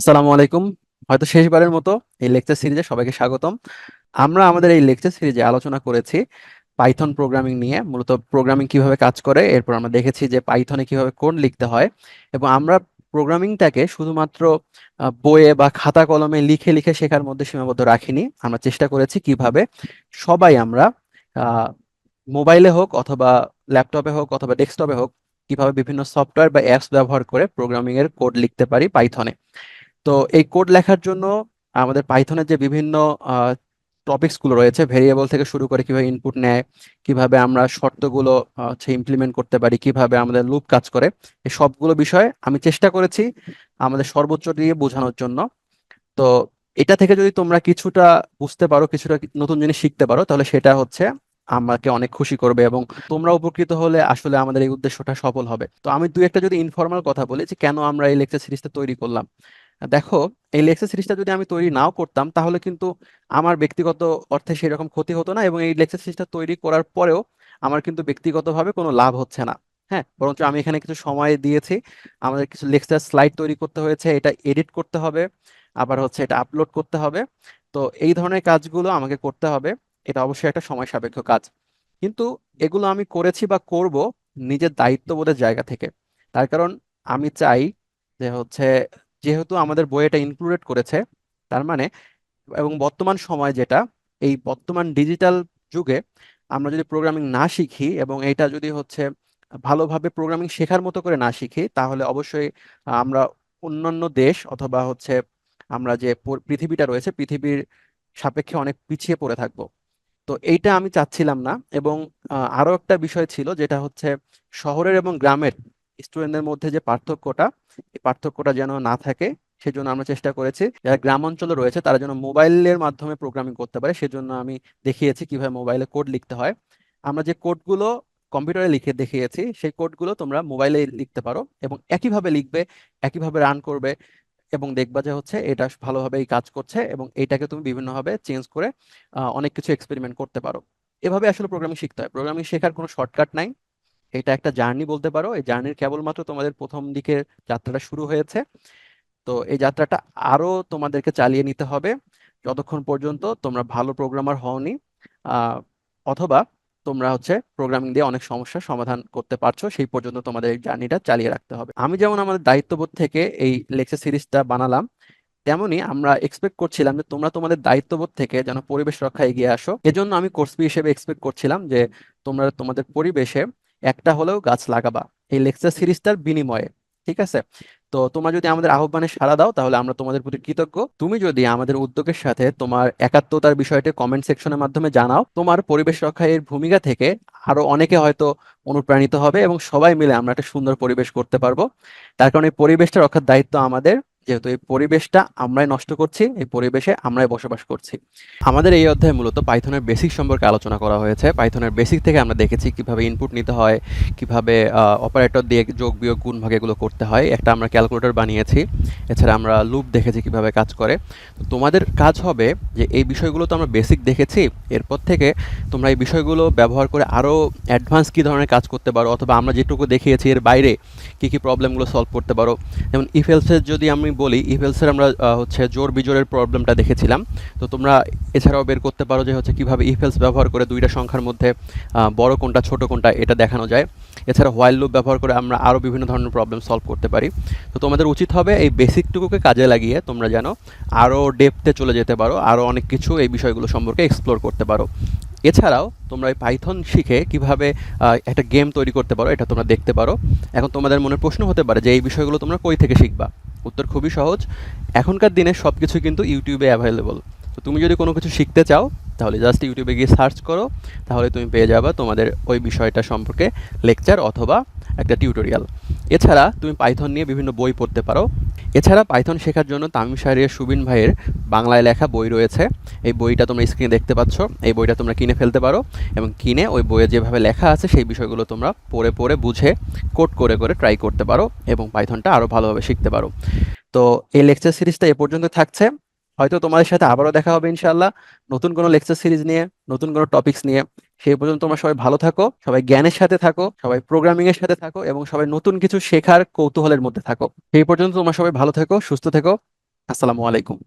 আসসালামু আলাইকুম। হয়তো শেষবারের মতো এই লেকচার সিরিজে সবাইকে স্বাগতম। আমরা আমাদের এই লেকচার সিরিজে আলোচনা করেছি পাইথন প্রোগ্রামিং নিয়ে, মূলত প্রোগ্রামিং কীভাবে কাজ করে, এরপর আমরা দেখেছি যে পাইথনে কীভাবে কোড লিখতে হয় এবং আমরা প্রোগ্রামিংটাকে শুধুমাত্র বইয়ে বা খাতা কলমে লিখে লিখে শেখার মধ্যে সীমাবদ্ধ রাখিনি। আমরা চেষ্টা করেছি কীভাবে সবাই আমরা মোবাইলে হোক অথবা ল্যাপটপে হোক অথবা ডেস্কটপে হোক, কীভাবে বিভিন্ন সফটওয়্যার বা অ্যাপস ব্যবহার করে প্রোগ্রামিং এর কোড লিখতে পারি পাইথনে তো এই কোড লেখার জন্য আমাদের পাইথনের যে বিভিন্ন টপিকসগুলো রয়েছে ভেরিয়েবল থেকে শুরু করে কীভাবে ইনপুট নেয়, কীভাবে আমরা শর্তগুলো হচ্ছে ইমপ্লিমেন্ট করতে পারি, কীভাবে আমাদের লুপ কাজ করে, এই সবগুলো বিষয়ে আমি চেষ্টা করেছি আমাদের সর্বোচ্চ দিয়ে বোঝানোর জন্য। তো এটা থেকে যদি তোমরা কিছুটা বুঝতে পারো, কিছুটা নতুন জিনিস শিখতে পারো, তাহলে সেটা হচ্ছে আমাকে অনেক খুশি করবে এবং তোমরা উপকৃত হলে আসলে আমাদের এই উদ্দেশ্যটা সফল হবে। তো আমি দুই একটা যদি ইনফর্মাল কথা বলি যে কেন আমরা এই লেকচার সিরিজটা তৈরি করলাম দেখো, এই লেকচার সিরিজটা যদি আমি তৈরি নাও করতাম, তাহলে কিন্তু আমার ব্যক্তিগত অর্থে সেরকম ক্ষতি হতো না এবং এই লেকচার সিরিজটা তৈরি করার পরেও আমার কিন্তু ব্যক্তিগতভাবে কোনো লাভ হচ্ছে না। হ্যাঁ বরঞ্চ আমি এখানে কিছু সময় দিয়েছি। আমাদের কিছু লেকচার স্লাইড তৈরি করতে হয়েছে, এটা এডিট করতে হবে, আবার হচ্ছে এটা আপলোড করতে হবে। তো এই ধরনের কাজগুলো আমাকে করতে হবে, এটা অবশ্যই একটা সময় সাপেক্ষ কাজ। কিন্তু এগুলো আমি করেছি বা করব নিজের দায়িত্ববোধের জায়গা থেকে। তার কারণ আমি চাই যে হচ্ছে যেহেতু আমাদের বই এটা ইনক্লুডেড করেছে তার মানে এবং বর্তমান সময় যেটা এই বর্তমান ডিজিটাল যুগে আমরা যদি প্রোগ্রামিং না শিখি এবং এটা যদি হচ্ছে ভালোভাবে প্রোগ্রামিং শেখার মতো করে না শিখি তাহলে অবশ্যই আমরা অন্যান্য দেশ অথবা হচ্ছে আমরা যে পৃথিবীটা রয়েছে পৃথিবীর সাপেক্ষে অনেক পিছিয়ে পড়ে থাকব। তো এইটা আমি চাচ্ছিলাম না এবং আহ, আরও একটা বিষয় ছিল যেটা হচ্ছে শহরের এবং গ্রামের স্টুডেন্টদের মধ্যে যে পার্থক্যটা, এই পার্থক্যটা যেন না থাকে, সেজন্য আমরা চেষ্টা করেছি। যারা গ্রাম অঞ্চলে রয়েছে, তারা যেন মোবাইলের মাধ্যমে প্রোগ্রামিং করতে পারে, সেজন্য আমি দেখিয়েছি কীভাবে মোবাইলে কোড লিখতে হয়। আমরা যে কোডগুলো কম্পিউটারে লিখে দেখিয়েছি, সেই কোডগুলো তোমরা মোবাইলে লিখতে পারো এবং একইভাবে লিখবে, একইভাবে রান করবে এবং দেখবা যে হচ্ছে এটা ভালোভাবেই কাজ করছে এবং এটাকে তুমি বিভিন্নভাবে চেঞ্জ করে অনেক কিছু এক্সপেরিমেন্ট করতে পারো। এভাবে আসলে প্রোগ্রামিং শিখতে হয়। প্রোগ্রামিং শেখার কোনো শর্টকাট নাই। এটা একটা জার্নি বলতে পারো। এই জার্নির কেবলমাত্র তোমাদের প্রথম দিকের যাত্রাটা শুরু হয়েছে। তো এই যাত্রাটা আরও তোমাদেরকে চালিয়ে নিতে হবে। যতক্ষণ পর্যন্ত তোমরা ভালো প্রোগ্রামার হওনি অথবা তোমরা হচ্ছে প্রোগ্রামিং দিয়ে অনেক সমস্যার সমাধান করতে পারছ, সেই পর্যন্ত তোমাদের এই জার্নিটা চালিয়ে রাখতে হবে। আমি যেমন আমাদের দায়িত্ববোধ থেকে এই লেকচার সিরিজটা বানালাম, তেমনি আমরা এক্সপেক্ট করছিলাম যে তোমরা তোমাদের দায়িত্ববোধ থেকে যেন পরিবেশ রক্ষায় এগিয়ে আসো। এজন্য আমি কোর্স হিসেবে এক্সপেক্ট করছিলাম যে তোমরা তোমাদের পরিবেশে একটা হলেও গাছ লাগাবা। এই লেকচার সিরিজটার বিনিময়ে, ঠিক আছে? তো তোমরা যদি আমাদের আহ্বানে সাড়া দাও, তাহলে আমরা তোমাদের প্রতি কৃতজ্ঞ। তুমি যদি আমাদের উদ্যোগের সাথে তোমার একাত্মতার বিষয়টি কমেন্ট সেকশনের মাধ্যমে জানাও, তোমার পরিবেশ রক্ষায় এর ভূমিকা থেকে আরও অনেকে হয়তো অনুপ্রাণিত হবে এবং সবাই মিলে আমরা একটা সুন্দর পরিবেশ করতে পারব। তার কারণে পরিবেশটা রক্ষার দায়িত্ব আমাদের। যেহেতু এই পরিবেশটা আমরাই নষ্ট করছি, এই পরিবেশে আমরাই বসবাস করছি। আমাদের এই অধ্যায়ে মূলত পাইথনের বেসিক সম্পর্কে আলোচনা করা হয়েছে। পাইথনের বেসিক থেকে আমরা দেখেছি কীভাবে ইনপুট নিতে হয়, কীভাবে অপারেটর দিয়ে যোগ, বিয়োগ, গুণ, ভাগ এগুলো করতে হয়। একটা আমরা ক্যালকুলেটর বানিয়েছি, এছাড়া আমরা লুপ দেখেছি কীভাবে কাজ করে। তো তোমাদের কাজ হবে যে এই বিষয়গুলো তো আমরা বেসিক দেখেছি, এরপর থেকে তোমরা এই বিষয়গুলো ব্যবহার করে আরও অ্যাডভান্স কী ধরনের কাজ করতে পারো, অথবা আমরা যেটুকু দেখিয়েছি এর বাইরে কী কী প্রবলেমগুলো সলভ করতে পারো। যেমন ইফেলসের যদি আমি বলি ইফেলসের আমরা হচ্ছে জোর বিজোরের প্রবলেমটা দেখেছিলাম। তো তোমরা এছাড়াও বের করতে পারো যে হচ্ছে কীভাবে ইফেলস ব্যবহার করে দুইটা সংখ্যার মধ্যে বড় কোনটা, ছোট কোনটা এটা দেখানো যায়। এছাড়া হোয়াইল লুপ ব্যবহার করে আমরা আরও বিভিন্ন ধরনের প্রবলেম সলভ করতে পারি। তো তোমাদের উচিত হবে এই বেসিকটুকুকে কাজে লাগিয়ে তোমরা যেন আরও ডেপথে চলে যেতে পারো আরও অনেক কিছু এই বিষয়গুলো সম্পর্কে এক্সপ্লোর করতে পারো। এছাড়াও তোমরা এই পাইথন শিখে কীভাবে একটা গেম তৈরি করতে পারো, এটা তোমরা দেখতে পারো। এখন তোমাদের মনে প্রশ্ন হতে পারে যে এই বিষয়গুলো তোমরা কই থেকে শিখবা? উত্তর খুবই সহজ। এখনকার দিনে সব কিছু কিন্তু ইউটিউবে অ্যাভেলেবল তো তুমি যদি কোনো কিছু শিখতে চাও, তাহলে জাস্ট ইউটিউবে গিয়ে সার্চ করো, তাহলে তুমি পেয়ে যাবে তোমাদের ওই বিষয়টা সম্পর্কে লেকচার অথবা একটা টিউটোরিয়াল এছাড়া তুমি পাইথন নিয়ে বিভিন্ন বই পড়তে পারো। এছাড়া পাইথন শেখার জন্য তামিম শাহরিয়ার সুবিন ভাইয়ের বাংলায় লেখা বই রয়েছে। এই বইটা তোমরা স্ক্রিনে দেখতে পাচ্ছ। এই বইটা তোমরা কিনে ফেলতে পারো এবং কিনে ওই বইয়ে যেভাবে লেখা আছে সেই বিষয়গুলো তোমরা পড়ে পড়ে, বুঝে কোড করে করে ট্রাই করতে পারো এবং পাইথনটা আরও ভালোভাবে শিখতে পারো। তো এই লেকচার সিরিজটা এ পর্যন্ত থাকছে। হয়তো তোমাদের সাথে আবারও দেখা হবে ইনশাআল্লাহ। নতুন কোনো লেকচার সিরিজ নিয়ে, নতুন কোনো টপিকস নিয়ে। সেই পর্যন্ত তোমরা সবাই ভালো থাকো, সবাই জ্ঞানের সাথে থাকো, সবাই প্রোগ্রামিং এর সাথে থাকো এবং সবাই নতুন কিছু শেখার কৌতূহলের মধ্যে থাকো। সেই পর্যন্ত তোমরা সবাই ভালো থাকো, সুস্থ থেকো। আসসালামু আলাইকুম।